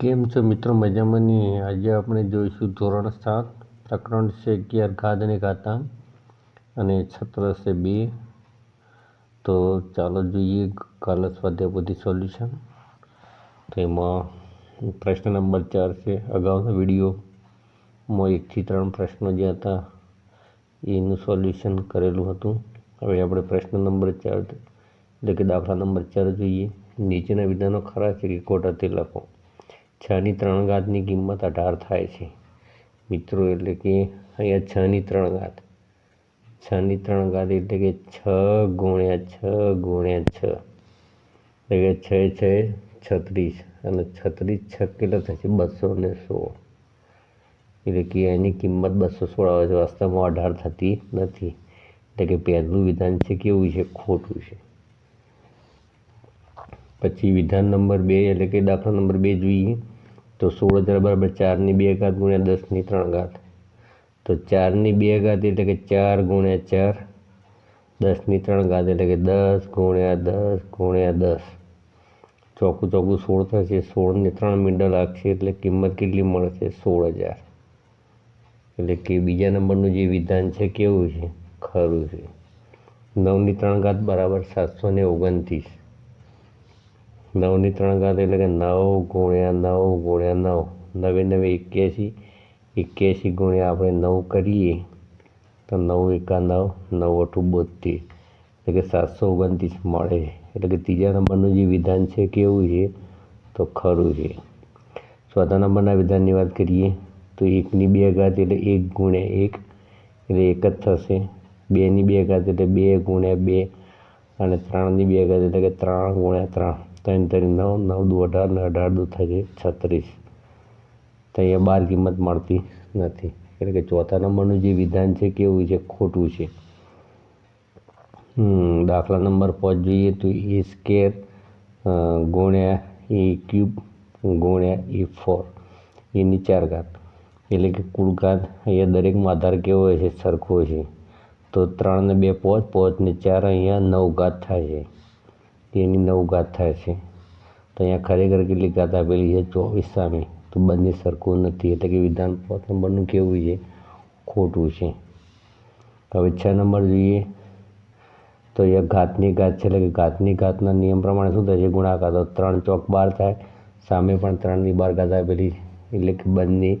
કેમ છો મિત્રો? મજામાં નહીં આજે આપણે જોઈશું ધોરણ સાત, પ્રકરણ છે અગિયાર, ઘાત અને અને છત્ર છે બે. તો ચાલો જોઈએ કાલ સ્વાધ્યાય પોથી સોલ્યુશન. તો એમાં પ્રશ્ન નંબર ચાર છે. અગાઉના વિડીયોમાં એકથી ત્રણ પ્રશ્નો જે હતા, એનું સોલ્યુશન કરેલું હતું. હવે આપણે પ્રશ્ન નંબર ચાર, એટલે કે દાખલા નંબર ચાર જોઈએ. નીચેના વિધાનો ખરા છે કે ખોટા લખો. છની ત્રણ ઘાતની કિંમત અઢાર થાય છે. મિત્રો, એટલે કે અહીંયા છની ત્રણ ઘાત છની ત્રણ ઘાત એટલે કે છ ગુણ્યા છ ગુણ્યા છ. એટલે કે છ છ છત્રીસ અને છત્રીસ છ કેટલા થશે બસો ને સોળ. એટલે કે એની કિંમત બસો સોળ આવે છે. વાસ્તવમાં અઢાર થતી નથી. એટલે કે પહેલું વિધાન છે કેવું છે? ખોટું છે. પછી વિધાન નંબર બે એટલે કે દાખલા નંબર બે જોઈએ. તો સોળ હજાર બરાબર ચારની બે ઘાત ગુણ્યા દસની ત્રણ ઘાત. તો ચારની બે ઘાત એટલે કે ચાર ગુણ્યા ચાર, દસની ત્રણ ઘાત એટલે કે દસ ગુણ્યા દસ ગુણ્યા દસ. ચોખ્ખું ચોખ્ખું સોળ થશે, સોળને ત્રણ મીંડા લાગશે એટલે કિંમત કેટલી મળશે? સોળ હજાર. એટલે કે બીજા નંબરનું જે વિધાન છે કેવું છે? ખરું છે. નવની ત્રણ ઘાત બરાબર સાતસો ને ઓગણત્રીસ. નવની ત્રણ ઘાત એટલે કે નવ ગુણ્યા નવ ગુણ્યા નવ. નવે નવે એક્યાસી એક્યાસી ગુણ્યા આપણે નવ કરીએ, તો નવ એકા નવ નવ અઠું બોતેર એટલે કે સાતસો ઓગણત્રીસ મળે. એટલે કે ત્રીજા નંબરનું જે વિધાન છે કેવું છે? તો ખરું છે. ચોથા નંબરના વિધાનની વાત કરીએ, તો એકની બે ઘાત એટલે એક ગુણ્યા એક, એટલે એક જ થશે. બેની બે ઘાત એટલે બે ગુણ્યા બે, અને ત્રણની બે ઘાત એટલે કે ત્રણ ગુણ્યા ત્રણ. ત્રણ ત્રણ નવ નવ દુ અઢાર ને અઢાર દુ થશે છત્રીસ. તો અહીંયા બાર કિંમત મળતી નથી. એટલે કે ચોથા નંબરનું જે વિધાન છે કેવું છે? ખોટું છે. દાખલા નંબર પાંચ જોઈએ તો એ સ્કેર ગુણ્યા એ ક્યુબ, ગુણ્યા એ ફોર. એની ચાર ઘાત. એટલે કે કુલ ઘાત અહીંયા દરેકમાં આધાર કેવો હોય છે સરખો છે. તો ત્રણ ને બે પાંચ પાંચ ને ચાર અહીંયા નવ ઘાત થાય છે. એની નવ ઘાત થાય છે. તો અહીંયા ખરેખર કેટલી ઘાત આપેલી છે ચોવીસ સામે તો બંને સરખું નથી. એટલે કે વિધાન પાંચ નંબરનું કેવું છે? ખોટું છે. હવે છ નંબર જોઈએ. તો એ ઘાતની ઘાત છે. એટલે કે ઘાતની ઘાતના નિયમ પ્રમાણે શું થાય છે? ગુણાકાર. તો ત્રણ ચોક બાર થાય. સામે પણ ત્રણની બાર ઘાત આપેલી એટલે કે બંને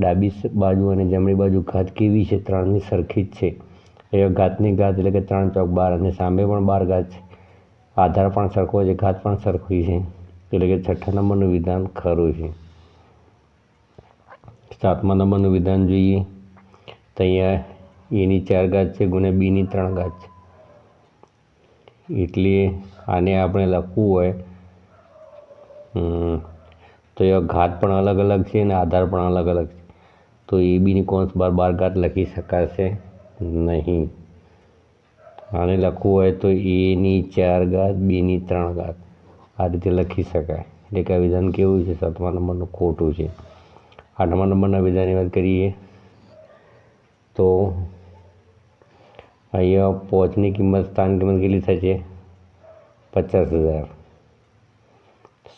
ડાબી બાજુ અને જમણી બાજુ ઘાત કેવી છે? ત્રણની સરખી જ છે. એ ઘાતની ઘાત એટલે કે ત્રણ ચોક બાર અને સામે પણ બાર ઘાત છે. આધાર પણ સરખો છે, ઘાત પણ સરખી છે. એટલે કે છઠ્ઠા નંબરનું વિધાન ખરું છે. સાતમા નંબરનું વિધાન જોઈએ. તો અહીંયા એની ચાર ઘાત છે, ગુણ્યા બીની ત્રણ ઘાત છે. એટલે આને આપણે લખવું હોય તો એ ઘાત પણ અલગ અલગ છે અને આધાર પણ અલગ અલગ છે. તો એ બીની કોન્સ બાર બાર ઘાત લખી શકાશે નહીં. આને લખવું હોય તો એની ચાર ઘાત બીની ત્રણ ઘાત. આ રીતે લખી શકાય. એટલે કે આ વિધાન કેવું છે? સાતમા નંબરનું ખોટું છે. આઠમા નંબરના વિધાનની વાત કરીએ તો અહીંયા પોચની કિંમત, સ્થાન કિંમત કેટલી થશે પચાસ હજાર.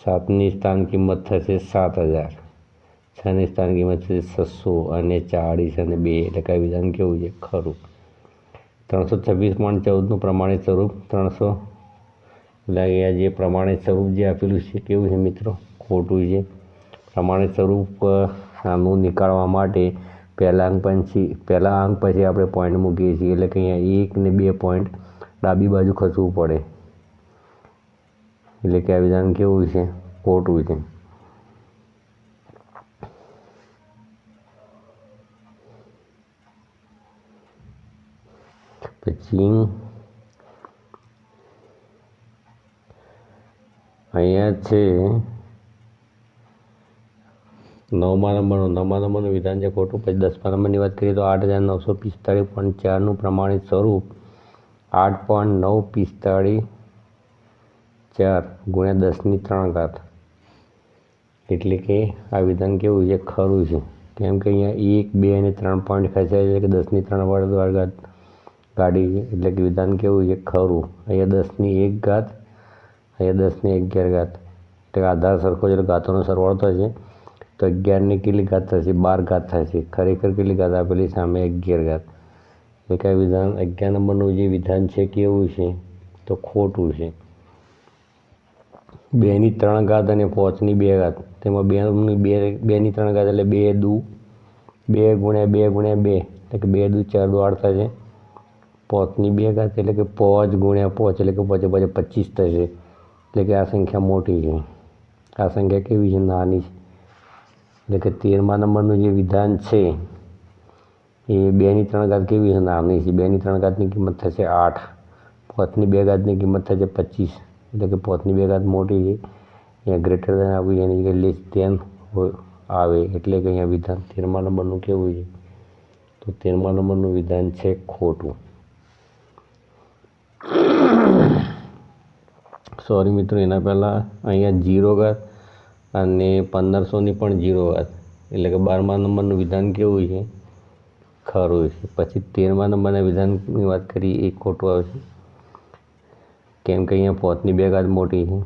સાતની સ્થાન કિંમત થશે સાત હજાર. છની સ્થાન કિંમત થશે છસો અને ચાળીસ અને બે. એટલે કે વિધાન કેવું છે? ખરું. ત્રણસો છવ્વીસ પોઈન્ટ ચૌદનું પ્રમાણિત સ્વરૂપ, ત્રણસો એટલે અહીંયા જે પ્રમાણિત સ્વરૂપ જે આપેલું છે, કેવું છે મિત્રો? ખોટું છે. પ્રમાણિત સ્વરૂપ આનું નીકાળવા માટે પહેલા અંક પછી, પહેલા અંક પછી આપણે પોઈન્ટ મૂકીએ છીએ. એટલે કે અહીંયા એક ને બે પોઈન્ટ ડાબી બાજુ ખસવું પડે. એટલે કે આ વિધાન કેવું છે? ખોટું છે. પછી અહીંયા છે નવમા નંબરનું. નવમા નંબરનું વિધાન છે ખોટું. પછી દસમા નંબરની વાત કરીએ તો આઠ હજાર નવસો પિસ્તાળીસ પોઈન્ટ ચારનું પ્રમાણિત સ્વરૂપ આઠ પોઈન્ટ નવ પિસ્તાળીસ ચાર ગુણ્યા દસની ત્રણ ઘાત. એટલે કે આ વિધાન કેવું છે? ખરું છે. કેમ કે અહીંયા એક, બે અને ત્રણ પોઈન્ટ ખેંચાય છે. કે દસની ત્રણ વડે ઘાત ગાડી એટલે કે વિધાન કેવું છે? ખરું. અહીંયા દસની એક ઘાત, અહીંયા દસની અગિયાર ઘાત. એટલે આધાર સરખો છે ઘાતોનો સરવાળો થશે. તો અગિયારની કેટલી ઘાત થશે? બાર ઘાત થશે. ખરેખર કેટલી ઘાત આપેલી? સામે અગિયાર ઘાત. એટલે કે વિધાન, અગિયાર નંબરનું જે વિધાન છે કેવું છે, તો ખોટું છે. બેની ત્રણ ઘાત અને પાંચની બે ઘાત. તેમાં બેની બે, બેની ત્રણ ઘાત એટલે બે દુ, બે ગુણ્યા બે ગુણ્યા બે. એટલે કે બે દુ ચાર દુ આઠ થશે. પાંચની બે ઘાત એટલે કે પોચ ગુણ્યા પોચ, એટલે કે પોચે પોચે પચીસ થશે. એટલે કે આ સંખ્યા મોટી છે. આ સંખ્યા કેવી છે? નાની છે. એટલે કે તેરમા નંબરનું જે વિધાન છે, એ બેની ત્રણ ઘાત કેવી છે? નાની છે. બેની ત્રણ ઘાતની કિંમત થશે આઠ. પોતની બે ઘાતની કિંમત થશે પચીસ. એટલે કે પોતની બે ઘાત મોટી છે. અહીંયા ગ્રેટર દેન આવી એની જગ્યાએ લેસ દેન આવે. એટલે કે અહીંયા વિધાન તેરમા નંબરનું કેવું છે? તો તેરમા નંબરનું વિધાન છે ખોટું. સોરી મિત્રો, એના પહેલાં અહીંયા જીરો ઘાત અને પંદરસોની પણ જીરો ઘાત. એટલે કે બારમા નંબરનું વિધાન કેવું છે? ખરું છે. પછી તેરમા નંબરના વિધાનની વાત કરી એ ખોટું આવશે. કેમ કે અહીંયા પોતની બે ઘાત મોટી છે.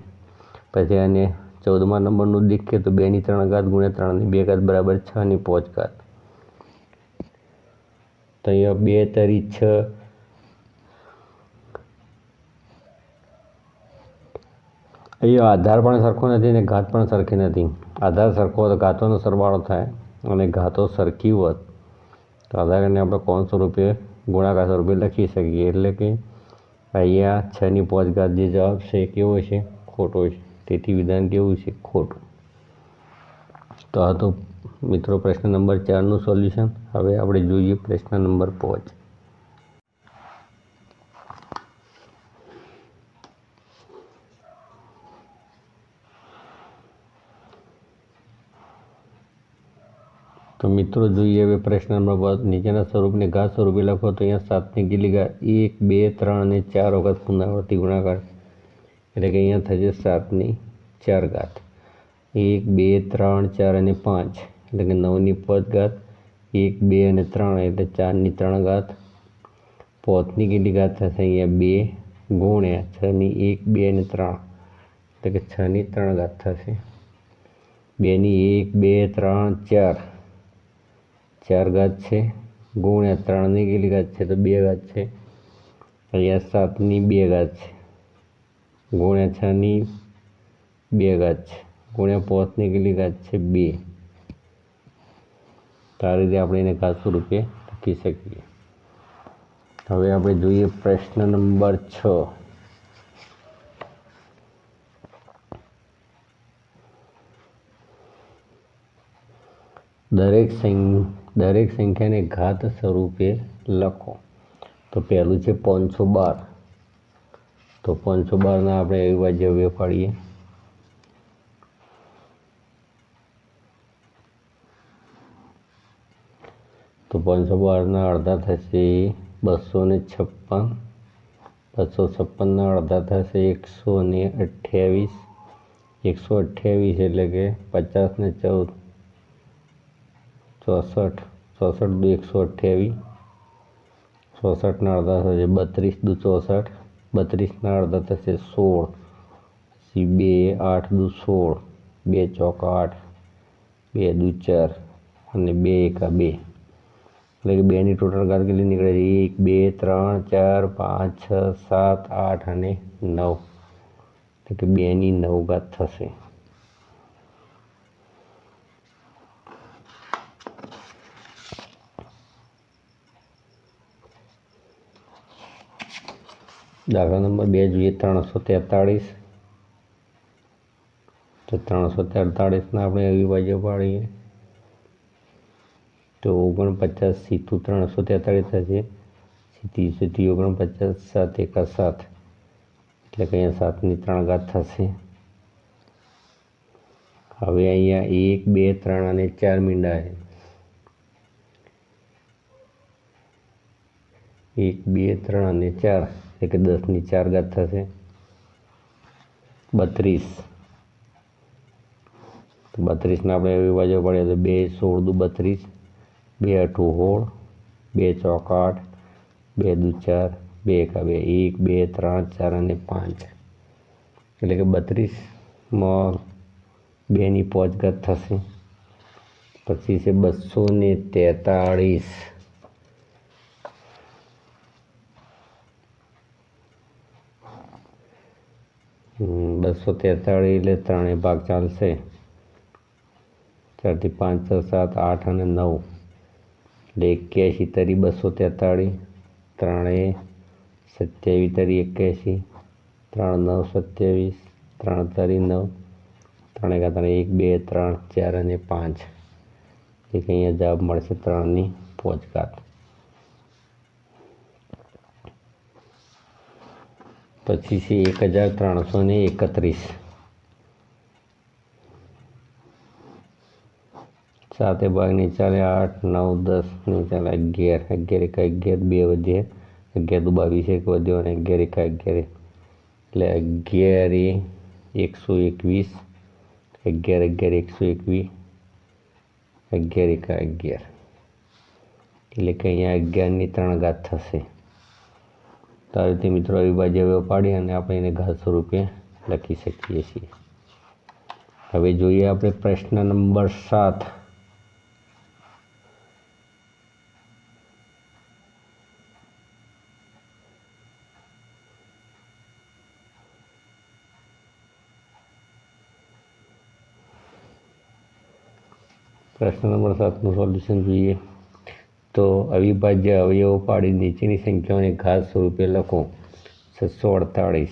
પછી અને ચૌદમા નંબરનું દેખીએ તો બેની ત્રણ ઘાત ગુણ્યા ત્રણની બે ઘાત બરાબર છની પાંચ ઘાત. તો અહીંયા બે તરી છ અહીંયા આધાર પણ સરખો નથી ને ઘાત પણ સરખી નથી. આધાર સરખો તો ઘાતોનો સરવાળો થાય અને ઘાતો સરખી હોત, તો આધારને આપણે કોણ સ્વરૂપે ગુણાકાર સ્વરૂપે લખી શકીએ? એટલે કે અહીંયા છની પાંચ ઘાત જે જવાબ છે એ કેવો છે? ખોટો છે. તેથી વિધાન કેવું છે? ખોટું. તો આ તો મિત્રો પ્રશ્ન નંબર ચારનું સોલ્યુશન. હવે આપણે જોઈએ પ્રશ્ન નંબર પાંચ. તો મિત્રો, જોઈએ હવે પ્રશ્ન નંબર નીચેના સ્વરૂપને ઘા સ્વરૂપે લખો તો અહીંયા સાતની કેટલી ઘાત એક, બે, ત્રણ અને ચાર વખત પુનરાવર્તી ગુણાકાર એટલે કે અહીંયા થશે સાતની ચાર ઘાત. એક, બે, ત્રણ, ચાર અને પાંચ એટલે કે નવની પાંચ ઘાત. એક, બે અને ત્રણ એટલે ચારની ત્રણ ઘાત. પોતની કેટલી ઘાત થશે અહીંયા બે ગુણ્યા છની એક, બે અને ત્રણ એટલે કે છની ત્રણ ઘાત થશે. બેની એક, બે, ત્રણ, ચાર. ચાર ઘાત છે. ગુણ્યા ત્રણની કેટલી ઘાત છે તો બે ઘાત છે. અહીંયા સાતની બે ઘાત છે. ગુણ્યા છની બે ઘાત છે. ગુણ્યા પાંચની કેટલી ઘાત છે બે. તો આ રીતે આપણે એને ઘાત સ્વરૂપે લખી શકીએ. હવે આપણે જોઈએ પ્રશ્ન નંબર છ. દરેક સં દરેક સંખ્યાને ઘાત સ્વરૂપે લખો. તો પહેલું છે પાંચસો બાર. તો પાંચસો બારના આપણે અવિભાજ્ય અવયવ પાડીએ. તો પાંચસો બારના અડધા થશે બસો ને છપ્પન. બસો છપ્પનના અડધા થશે એકસો ને અઠ્યાવીસ. એકસો અઠ્યાવીસ એટલે કે પચાસ ને ચૌદ. ચોસઠ ચોસઠ દુ એકસો અઠ્યાવીસ ચોસઠના અડધા થશે બત્રીસ, દુ ચોસઠ બત્રીસના અડધા થશે સોળ, પછી બે આઠ, દુ સોળ, બે ચોક આઠ, બે દુ ચાર, અને બે એકા બે. એટલે કે બેની ટોટલ ઘાત કેટલી નીકળે છે એક, બે, ત્રણ, ચાર, પાંચ, છ, સાત, આઠ અને નવ. એટલે કે બેની નવ ઘાત થશે. દાખલા નંબર બે જોઈએ, ત્રણસો તેતાળીસ. તો ત્રણસો તેતાળીસના આપણે અવિભાજ્ય પાડીએ. તો ઓગણપચાસ સીધું ત્રણસો તેતાળીસ થશે. સીધી સીધી ઓગણપચાસ, સાત એકા સાત. એટલે કે અહીંયા સાતની ત્રણ ઘાત થશે. હવે અહીંયા એક, બે, ત્રણ અને ચાર મીંડા છે. એક, બે, ત્રણ અને ચાર. એટલે કે દસની ચાર ઘાત થશે. બત્રીસ. તો બત્રીસના આપણે બાજુ પડે તો બે સોળ દુ બત્રીસ, બે અઠું સોળ બે ચોક આઠ, બે દુ ચાર, બે એકા બે, એક, બે, ત્રણ, ચાર અને પાંચ. એટલે કે બત્રીસમાં બેની પોચઘાત થશે. પછી છે બસો ને તેતાળીસ. બસો તેતાળીસ એટલે ત્રણેય ભાગ ચાલશે. ચારથી પાંચ, છ, સાત, આઠ અને નવ. એટલે એક્યાસી તરી બસો તેતાળીસ, ત્રણેય સત્યાવીસ તરી એક્યાસી, ત્રણ નવ સત્યાવીસ, ત્રણ તરી નવ, ત્રણે કા ત્રણ એક, બે, ત્રણ, ચાર અને પાંચ. એક અહીંયા જવાબ મળશે ત્રણની પોચઘાત પછી છે એક હજાર ત્રણસો ને એકત્રીસ. સાતે ભાગની ચાલે આઠ, નવ, દસ, ને ચાલે અગિયાર. અગિયાર, એક, અગિયાર, બે વધે. અગિયાર દુ બાવીસ એક વધ્યો અને અગિયાર, એક, અગિયાર. એટલે અગિયાર એકસો એકવીસ, અગિયાર અગિયાર, એકસો એકવીસ અગિયાર, એક, અગિયાર. એટલે કે અહીંયા અગિયારની ત્રણ ઘાત થશે. તો આ રીતે મિત્રો અવિભાજ્ય અવયવ પાડી અને આપણે એને ઘાત સ્વરૂપે લખી શકીએ છીએ. હવે જોઈએ આપણે પ્રશ્ન નંબર સાત. પ્રશ્ન નંબર સાતનું સોલ્યુશન જોઈએ. તો અવિભાજ્ય અવયવો પાડી નીચેની સંખ્યાઓને ઘાત સ્વરૂપે લખો. છસો અડતાળીસ.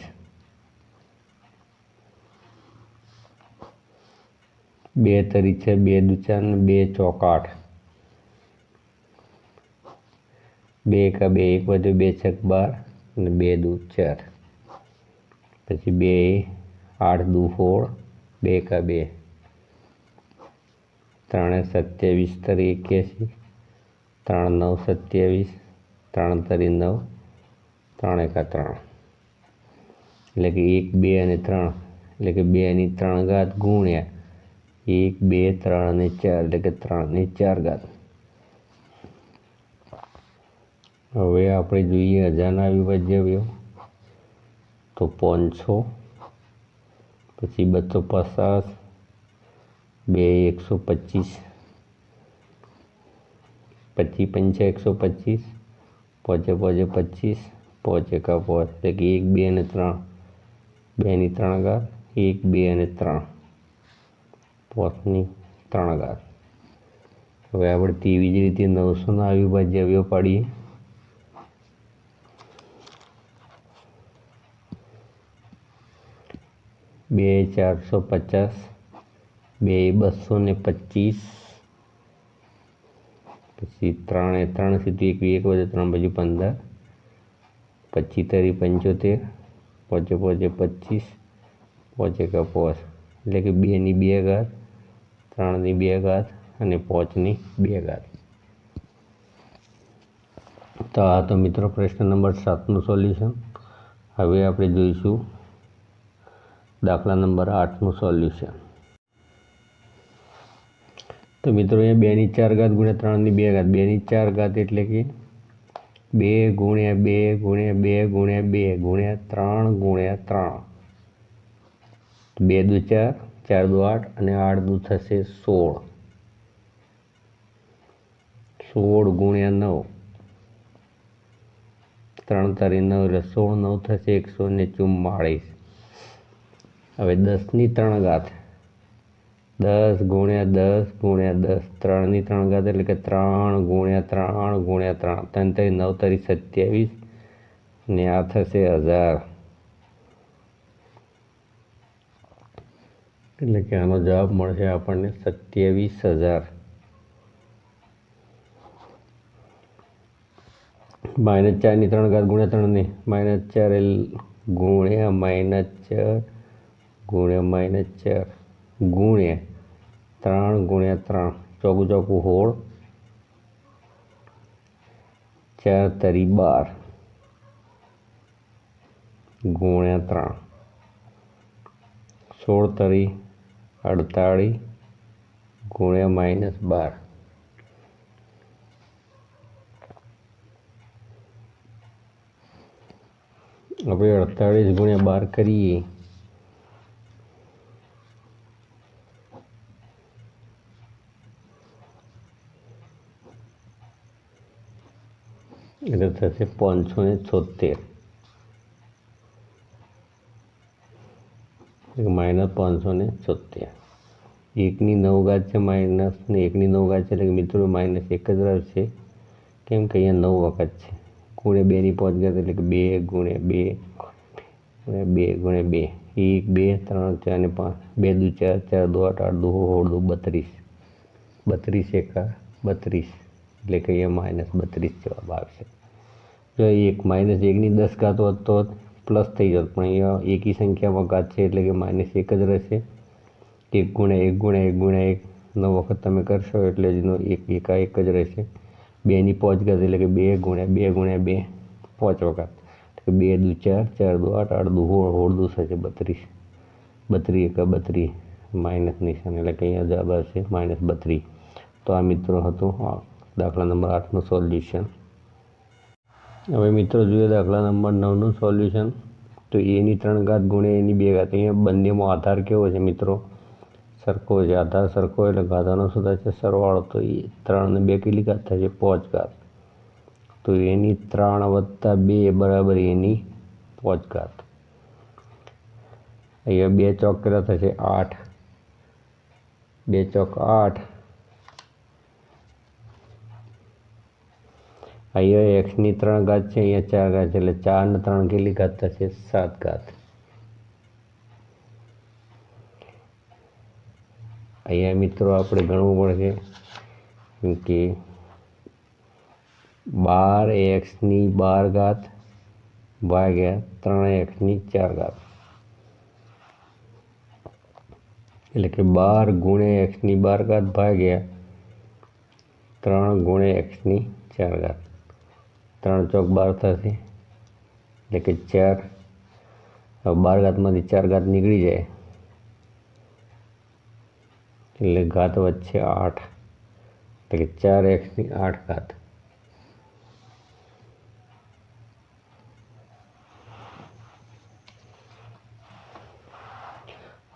બે તરી છે, બે દુચાન, બે ચોક આઠ બે એકા બે એક બાજુ બે છક બાર, અને બે દુ ચાર. પછી બે, આઠ દુ સોળ, બે એકા બે. ત્રણે સત્યાવીસ તરી એક્યાસી. ત્રણ નવ સત્યાવીસ, ત્રણ તરી નવ, ત્રણ એકા ત્રણ. એટલે કે એક, બે અને ત્રણ. એટલે કે બેની ત્રણ ઘાત ગુણ્યા એક, બે, ત્રણ અને ચાર. એટલે કે ત્રણની ચાર ઘાત. હવે આપણે જોઈએ અજાના અવિભાજ્ય અવયવ તો પાંચસો, પછી બસો પચાસ, બે એકસો પચીસ. પચીસ પંચા એકસો પચીસ, પોચે પોચે પચીસ, પોચે કા પોચ એટલે કે એક, બે અને ત્રણ બેની ત્રણ ઘાત એક, બે અને ત્રણ પોચની ત્રણ ઘાત હવે આપણે તેવી જ રીતે નવસોના અવિભાજ્ય અવયવ પાડીએ. બે ચારસો પચાસ, બે બસો ને પચીસ પછી ત્રણે, ત્રણ સીધી એક એક વધે ત્રણ બાજુ પંદર. પચીસ તરી પંચોતેર, પોચે પોચે પચીસ, પોચે કા પોચ એટલે કે બેની બે ઘાત, ત્રણની બે ઘાત અને પોચની બે ઘાત. તો આ તો મિત્રો પ્રશ્ન નંબર સાતનું સોલ્યુશન. હવે આપણે જોઈશું દાખલા નંબર આઠનું સોલ્યુશન. તો મિત્રો, અહીંયા બેની ચાર ઘાત ગુણ્યા ત્રણની બે ઘાત. બેની ચાર ઘાત એટલે કે બે ગુણ્યા બે ગુણ્યા બે ગુણ્યા બે ગુણ્યા ત્રણ ગુણ્યા ત્રણ. બે દુ ચાર ચાર દુ આઠ અને આઠ દુ થશે સોળ. સોળ ગુણ્યા નવ. ત્રણ તારી નવ એટલે સોળ નવ થશે એકસો ને ચુમ્માળીસ. હવે દસની ત્રણ ઘાત. દસ ગુણ્યા દસ ગુણ્યા દસ. ત્રણની ત્રણ ઘાત એટલે કે ત્રણ ગુણ્યા ત્રણ ગુણ્યા ત્રણ. ત્રણ તરી નવ તરી સત્યાવીસ. ને આ થશે હજાર. એટલે કે આનો જવાબ મળશે આપણને સત્યાવીસ હજાર. માઇનસ ચારની ત્રણ ઘાત ગુણ્યા ત્રણની. માઇનસ ચાર ગુણ્યા માઇનસ ચાર ગુણ્યા માઇનસ ચાર. ગુણ્યા ત્રણ ગુણ્યા ત્રણ. ચોકું ચોકું હોળ. ચાર તરી બાર. ગુણ્યા ત્રણ. સોળ તરી અડતાળીસ ગુણ્યા માઇનસ બાર. આપણે અડતાળીસ ગુણ્યા બાર કરીએ. થશે પાંચસો ને છોતેર. માઇનસ પાંચસો ને છોતેર. એકની નવ ઘાત છે માઇનસ ને એકની નવ ઘાત છે એટલે મિત્રો માઇનસ એક જ રહેશે. કેમ કે અહીંયા નવ વખત છે. ગુણ્યા બેની પાંચ ઘાત એટલે કે બે ગુણ્યા બે ગુણ્યા બે ગુણ્યા બે. એક, બે, ત્રણ, ચાર ને પાંચ. બે દુ ચાર ચાર દો આઠ આઠ દો હોળ દો બત્રીસ. બત્રીસ એકા બત્રીસ. એટલે કે અહીંયા માઇનસ બત્રીસ જવાબ આવશે. જો એક માઇનસ એકની દસ ઘાત હોત તો પ્લસ થઈ જત. પણ અહીંયા એકી સંખ્યામાં ઘાત છે એટલે કે માઇનસ એક જ રહેશે. એક ગુણ્યા એક ગુણ્યા એક ગુણ્યા એક નવ વખત તમે કરશો એટલે એનો એક એકા એક જ રહેશે. બેની પાંચ ઘાત એટલે કે બે ગુણ્યા બે ગુણ્યા બે પાંચ વખત એટલે બે દુ ચાર ચાર દુ આઠ આઠ દુ હોળ હોળ દુ થશે બત્રીસ. બત્રીસ એકા બત્રીસ માઇનસ નિશાન એટલે કે અહીંયા જવાબ આવશે માઇનસ બત્રીસ. તો આ મિત્રો હતો દાખલા નંબર આઠનું સોલ્યુશન હવે મિત્રો જોઈએ દાખલા નંબર નવનું સોલ્યુશન તો એની ત્રણ ઘાત ગુણ્યા એની બે ઘાત. અહીંયા બંનેમાં આધાર કેવો છે મિત્રો? સરખો છે. આધાર સરખો એટલે ઘાતાનો શું છે? સરવાળો. તો એ ત્રણ ને બે કેટલી ઘાત છે? પાંચ ઘાત. તો એની ત્રણ વત્તા બે બરાબર એની પાંચ ઘાત. અહીંયા બે ચોક કેટલા થશે આઠ. બે ચોક આઠ. અહીંયા એક્સની ત્રણ ઘાત છે, અહીંયા ચાર ઘાત છે, એટલે ચાર ને ત્રણ કેટલી ઘાત થશે? સાત ઘાત અહીંયા મિત્રો આપણે ગણવું પડશે કે બાર એક્સની બાર ઘાત ભાગ્યા ત્રણ એક્સની ચાર ઘાત એટલે કે બાર ગુણ્યા એક્સની બાર ઘાત ભાગ્યા ત્રણ ગુણ્યા એક્સની ચાર ઘાત ત્રણ ચોક બાર થશે એટલે કે ચાર. બાર ઘાતમાંથી ચાર ઘાત નીકળી જાય. એટલે ઘાત વચ્ચે આઠ. એટલે કે ચાર એક્સની આઠ ઘાત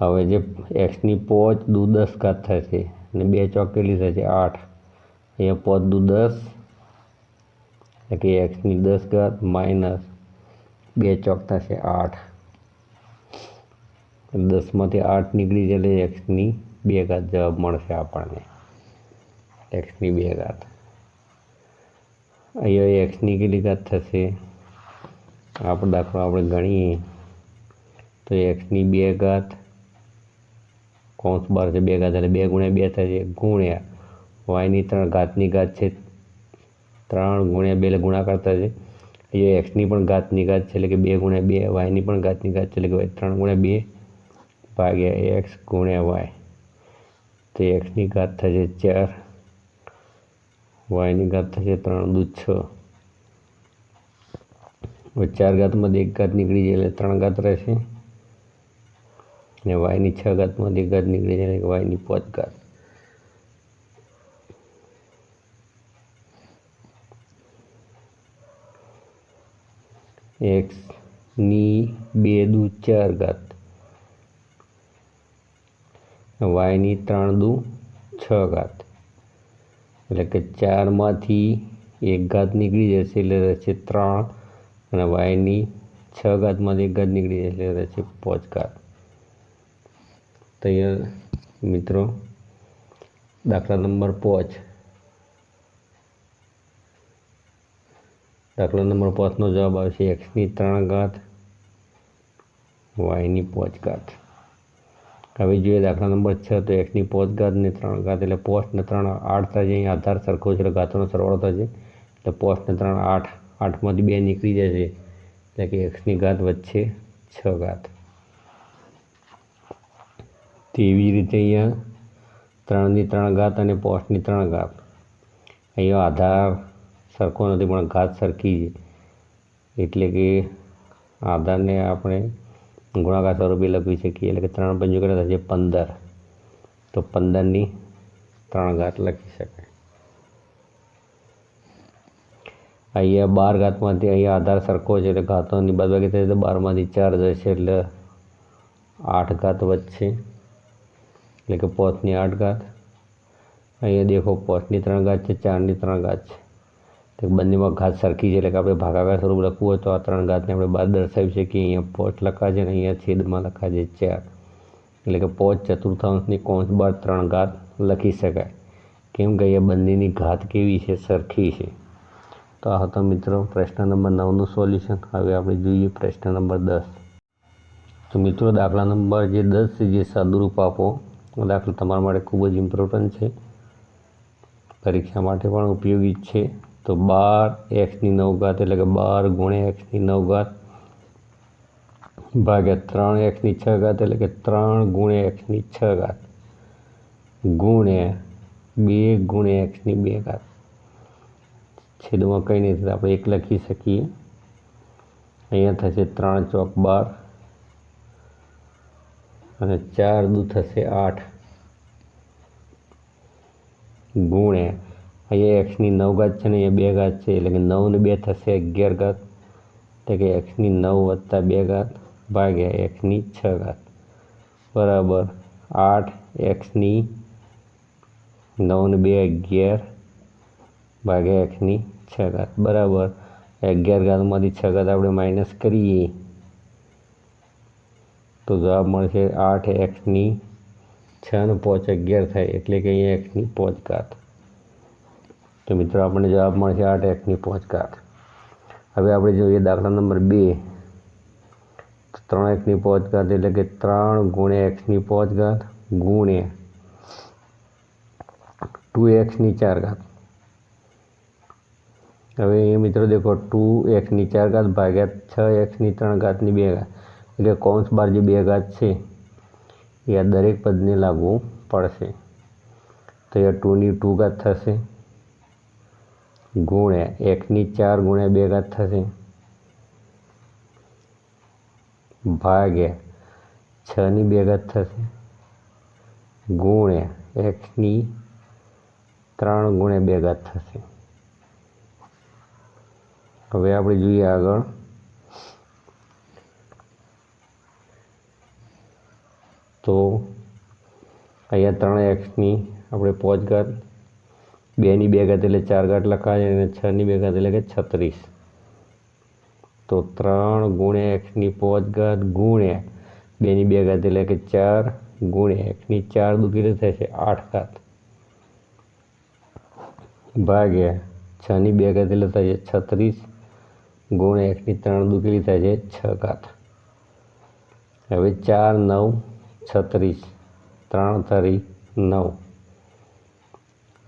હવે જે એક્સની પોચ દુ દસ ઘાત થશે અને બે ચોકેલી થશે આઠ. અહીંયા પોચ દુ દસ એટલે કે એક્સની દસ ઘાત માઇનસ બે ચોક થશે આઠ. દસમાંથી આઠ નીકળી જાય એટલે એક્સની બે ઘાત જવાબ મળશે આપણને. એક્સની બે ઘાત. અહીંયા એક્સની કેટલી ઘાત થશે? આપણે દાખલો આપણે ગણીએ. તો એક્સની બે ઘાત કૌંસ બાર છે બે ઘાત એટલે બે ગુણ્યા બે થશે ગુણ્યા. વાયની ત્રણ ઘાતની ઘાત છે ત્રણ ગુણ્યા બે એટલે ગુણાકાર થશે અહીંયા એક્સની પણ ઘાતની ઘાત છે એટલે કે બે ગુણ્યા બે વાયની પણ ઘાતની ઘાત છે એટલે કે ત્રણ ગુણ્યા બે ભાગ્યા એક્સ ગુણ્યા વાય તો એક્સની ઘાત થશે ચાર વાયની ઘાત થશે ત્રણ, દૂધ છ. ચાર ઘાતમાંથી એક ઘાત નીકળી જાય એટલે ત્રણ ઘાત રહેશે. અને વાયની છ ઘાતમાંથી ઘાત નીકળી જાય એટલે વાયની પાંચ ઘાત. એક્સની બે દુ, ચાર ઘાત. વાયની ત્રણ દુ, છ ઘાત. એટલે કે ચારમાંથી એક ઘાત નીકળી જશે એટલે રહેશે ત્રણ અને વાયની છ ઘાતમાંથી એક ઘાત નીકળી જશે એટલે રહેશે પાંચ ઘાત. તો અહીંયા મિત્રો? દાખલા નંબર પાંચ. દાખલા નંબર પાંચનો જવાબ આવશે એક્સની ત્રણ ઘાત વાયની પાંચ ઘાત. હવે જોઈએ દાખલા નંબર છ તો એક્સની પાંચ ઘાત ને ત્રણ ઘાત એટલે પોસ્ટ ને ત્રણ આઠ થશે અહીં આધાર સરખો છે એટલે ઘાતોનો સરવાળો થશે એટલે પોસ્ટ ને ત્રણ આઠ, આઠમાંથી બે નીકળી જશે એટલે કે એક્સની ઘાત વચ્ચે છ ઘાત. તેવી રીતે અહીંયા ત્રણની ત્રણ ઘાત અને પોસ્ટની ત્રણ ઘાત. અહીંયા આધાર સરખો નથી, પણ ઘાત સરખી છે. એટલે કે આધારને આપણે ગુણાકાર સ્વરૂપે લખી શકીએ. એટલે કે ત્રણ પંજો કેટલા થશે? પંદર. તો પંદરની ત્રણ ઘાત લખી શકાય. અહીંયા બાર ઘાતમાંથી અહીંયા આધાર સરખો છે, એટલે ઘાતોની બાદબાકી થશે તો બારમાંથી ચાર જશે, એટલે આઠ ઘાત વધશે. એટલે કે પોચની આઠ ઘાત. અહીંયા દેખો પોચની ત્રણ ઘાત છે, ચારની ત્રણ ઘાત છે. તો બંનેમાં ઘાત સરખી છે, એટલે કે આપણે ભાગાકાર સ્વરૂપ લખવું હોય તો આ ત્રણ ઘાતને આપણે બાદ દર્શાવી કે અહીંયા પોચ લખા છે અને અહીંયા છેદમાં લખા છે ચાર. એટલે કે પોચ ચતુર્થાંશની કોંચ બાદ ત્રણ ઘાત લખી શકાય. કેમ કે અહીંયા બંનેની ઘાત કેવી છે? સરખી છે. તો આ હતો મિત્રો પ્રશ્ન નંબર નવનું સોલ્યુશન. હવે આપણે જોઈએ પ્રશ્ન નંબર દસ. તો મિત્રો દાખલા નંબર જે દસ છે, જે સદુરૂપ આપો દાખલો તમારા માટે ખૂબ જ ઇમ્પોર્ટન્ટ છે. પરીક્ષા માટે પણ ઉપયોગી છે. તો બાર એક્સની નવઘાત એટલે કે બાર ગુણ્યા એક્સની નવ ઘાત ભાગ્યા ત્રણ એક્સની છ ઘાત એટલે કે ત્રણ ગુણ્યા એક્સની છ ઘાત ગુણ્યા બે ગુણ્યા એક્સની બે ઘાત. છેદમાં કંઈ નહીં થતા, આપણે એક લખી શકીએ. અહીંયા થશે ત્રણ ચોક બાર અને ચાર દુ થશે આઠ ગુણ્યા અહીંયા એક્સની નવ ઘાત છે ને અહીંયા બે ઘાત છે, એટલે કે નવ ને બે થશે અગિયાર ઘાત. એટલે કે એક્સની નવ વત્તા બે ઘાત ભાગ્યા એક્સની છ ઘાત. બરાબર. આઠ એક્સની નવ ને બે અગિયાર ભાગ્યા એક્સની છ ઘાત. બરાબર. અગિયાર ઘાતમાંથી છ ઘાત આપણે માઇનસ કરીએ. તો જવાબ મળશે આઠ એક્સની છ ને પોચ અગિયાર થાય, એટલે કે અહીંયા એક્સની પોચ ઘાત. તો મિત્રો, આપણને જવાબ મળશે આઠ ટેકની પોચ હવે આપણે જોઈએ દાખલા નંબર બે. ત્રણ એક્સની પોચ એટલે કે ત્રણ ગુણ્યા એક્સની પોચ ઘાત ગુણ્યા ટુ એક્સની ચાર ઘાત હવે એ મિત્રો દેખો, ટુ એક્સની ચાર ઘાત ભાગ્યા છ એક્સની ત્રણ ઘાતની બે ઘાત એટલે કૌંસ બાર જે બે ઘાત છે, એ આ દરેક પદને લાગુ પડશે. તો એ ટુની ટુ ઘાત થશે. ગુણ્યા એકની ચાર ગુણ્યા બે ઘાત થશે. ભાગ્યા છની બે ઘાત થશે. ગુણ્યા એક્સની ત્રણ ગુણ્યા બે ઘાત થશે. હવે આપણે જોઈએ આગળ. તો અહીંયા ત્રણ એક્સની આપણે પોચ ઘાત બેની બે ઘાત એટલે ચાર ઘાત લખાય અને છની બે ઘાત એટલે કે છત્રીસ. તો ત્રણ ગુણ્યા એક્સની પાંચ ઘાત ગુણ્યા બેની બે ઘાત એટલે કે ચાર ગુણ્યા એક્સની ચાર દુ કેટલી થશે આઠ ઘાત. ભાગ્યા છની બે ઘાત એટલે થશે છત્રીસ ગુણ્યા એક્સની ત્રણ દુ થાય છે છ ઘાત. હવે ચાર નવ છત્રીસ. ત્રણ તરી નવ.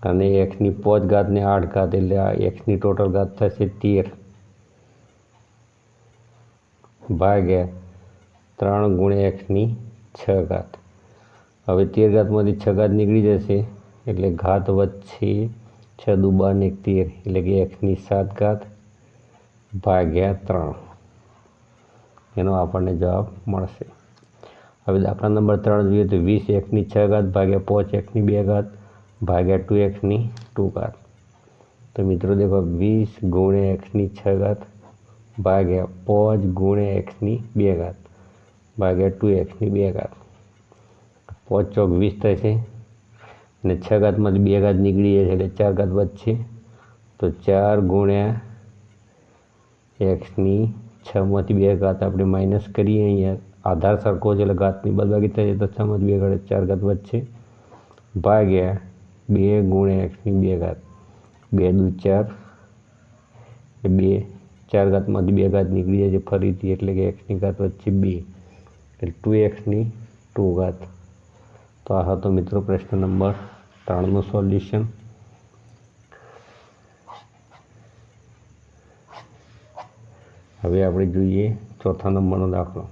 અને એક્સની પોચ ઘાત ને આઠ ઘાત એટલે આ એક્સની ટોટલ ઘાત થશે તેર. ભાગ્યા ત્રણ ગુણ્યા એક્સની છ ઘાત હવે તેર ઘાતમાંથી છ ઘાત નીકળી જશે, એટલે ઘાત વચ્ચે છ દુ બાર ને તેર, એટલે કે એક્સની સાત ઘાત ભાગ્યા ત્રણ. એનો આપણને જવાબ મળશે. હવે દાખલા નંબર ત્રણ જોઈએ તો વીસ એકની છ ઘાત ભાગ્યા પાંચ એકની બે ઘાત ભાગ્યા ટુ એક્સની ટુ ઘાત તો મિત્રો દેખો વીસ ગુણ્યા એક્સની છ ઘાત ભાગ્યા પાંચ ગુણ્યા એક્સની બે ઘાત ભાગ્યા ટુ એક્સની બે ઘાત પાંચ ચોક વીસ થશે અને છ ઘાતમાંથી બે ઘાત નીકળી જશે એટલે ચાર ઘાત વધશે તો ચાર ગુણ્યા એક્સની છમાંથી બે ઘાત આપણે માઇનસ કરીએ અહીંયા, આધાર સરખો છે એટલે ઘાતની બાદબાકી થશે તો છમાંથી બે ઘાત ચાર ઘાત વધશે। ભાગ્યા બે ગુણ્યા એક્સની બે ઘાત. બે દુ ચાર. બે ચાર ઘાતમાંથી બે ઘાત નીકળી જાય છે ફરીથી, એટલે કે એક્સની ઘાત વચ્ચે બે. એટલે ટુ એક્સની ટુ ઘાત. તો આ હતો મિત્રો પ્રશ્ન નંબર ત્રણનું સોલ્યુશન. હવે આપણે જોઈએ ચોથા નંબરનો દાખલો.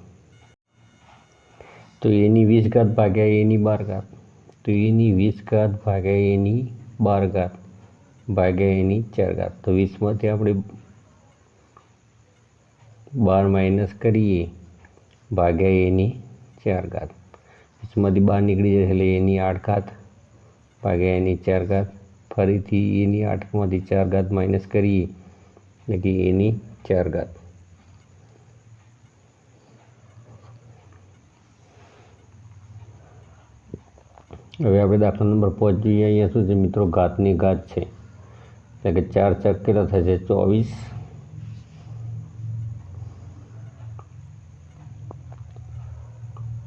તો એની વીસ ઘાત ભાગ્યા એની બાર ઘાત. તો એની વીસ ઘાત ભાગ્યા એની બાર ઘાત ભાગ્યા એની ચાર ઘાત. તો વીસમાંથી આપણે બાર માઇનસ કરીએ ભાગ્યા એની ચાર ઘાત. વીસમાંથી બાર નીકળી જાય એટલે એની આઠ ઘાત ભાગ્યા એની ચાર ઘાત. ફરીથી એની આઠમાંથી ચાર ઘાત માઇનસ કરીએ એટલે કે એની ચાર ઘાત. હવે આપણે દાખલા નંબર પાંચ જોઈએ અહીંયા શું છે મિત્રો. ઘાતની ઘાત છે. એટલે કે ચાર ચક કેટલો થશે ચોવીસ.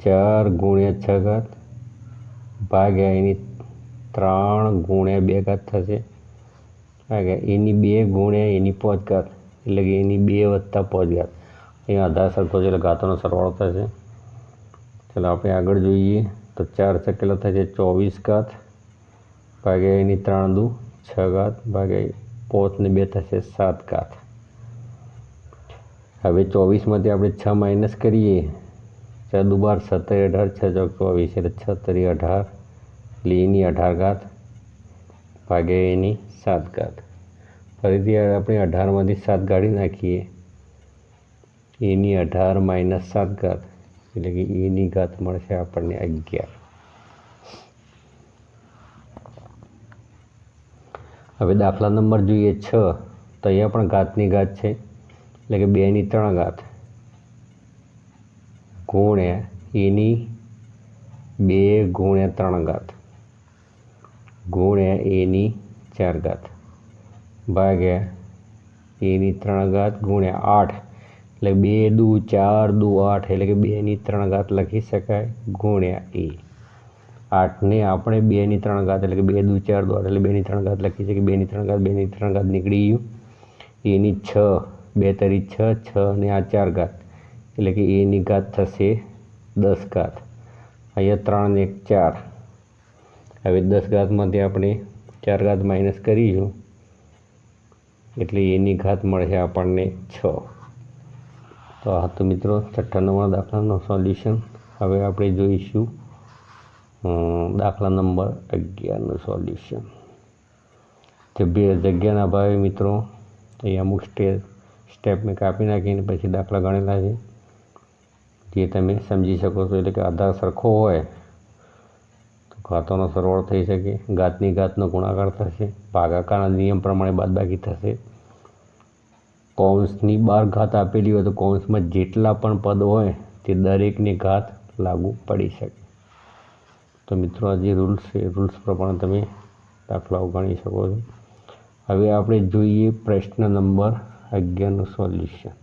ચાર ગુણ્યા છ ઘાત ભાગ્યા એની ત્રણ ગુણ્યા બે ઘાત થશે. ભાગ્યા એની બે ગુણ્યા એની પાંચ ઘાત. એટલે કે એની બે વત્તા પાંચ ઘાત. અહીંયા આધાર સરખો છે એટલે ઘાતોનો સરવાળો થશે. ચાલો આપણે આગળ જોઈએ. તો ચાર છ કેટલા થશે ચોવીસ ઘાત ભાગ્યા એની ત્રણ દુ, છ ઘાત ભાગ્યા પોતને બે થશે સાત ઘાત. હવે ચોવીસમાંથી આપણે છ માઇનસ કરીએ. છ દુબાર સત્તર અઢાર, છ ચોક ચોવીસ એટલે છ તરી અઢાર એની અઢાર ઘાત ભાગ્યા એની સાત ઘાત. ફરીથી આપણે અઢારમાંથી સાત કાઢી નાખીએ. એની અઢાર માઇનસ સાત ઘાત. એટલે કે એની ઘાત મળશે આપણને અગિયાર. હવે દાખલા નંબર જોઈએ છ. તો અહીંયા પણ ઘાતની ઘાત છે. એટલે કે બેની ત્રણ ઘાત. ગુણ્યા એની બે ગુણ્યા ત્રણ ઘાત. ગુણ્યા એની ચાર ઘાત. ભાગ્યા એની ત્રણ ઘાત ગુણ્યા આઠ. એટલે બે, દુ, ચાર, દુ, આઠ, એટલે કે બેની ત્રણ ઘાત લખી શકાય, ગુણ્યા એ. આઠને આપણે બેની ત્રણ ઘાત, એટલે કે બે, દુ, ચાર, દુ, આઠ, એટલે બેની ત્રણ ઘાત લખી શકીએ. બેની ત્રણ ઘાત, બેની ત્રણ ઘાત નીકળી ગયું. એની છ, બે તરી છ છ ને આ ચાર ઘાત, એટલે કે એની ઘાત થશે દસ ઘાત. અહીંયા ત્રણ ને એક ચાર. હવે દસ ઘાતમાંથી આપણે ચાર ઘાત માઇનસ કરીશું, એટલે એની ઘાત મળશે આપણને છ. તો આ તો મિત્રો છઠ્ઠા નંબર દાખલાનું સોલ્યુશન હવે આપણે જોઈશું દાખલા નંબર અગિયારનું સોલ્યુશન જે બે જગ્યાના ભાવે મિત્રો એ અમુક સ્ટે સ્ટેપ મેં કાપી નાખીને પછી દાખલા ગણેલા છે. જે તમે સમજી શકો છો, એટલે કે આધાર સરખો હોય, તો ઘાતોનો સરવાળો થઈ શકે, ઘાતની ઘાતનો ગુણાકાર થશે, ભાગાકારના નિયમ પ્રમાણે બાદબાકી થશે. કૌંસની બાર ઘાત આપેલી હોય તો કૌંસમાં જેટલા પણ પદ હોય તે દરેકની ઘાત લાગુ પડી શકે. તો મિત્રો, આ જે રૂલ્સ છે રૂલ્સ પ્રમાણે તમે દાખલાઓ ગણી શકો છો. હવે આપણે જોઈએ પ્રશ્ન નંબર અગિયારનું સોલ્યુશન.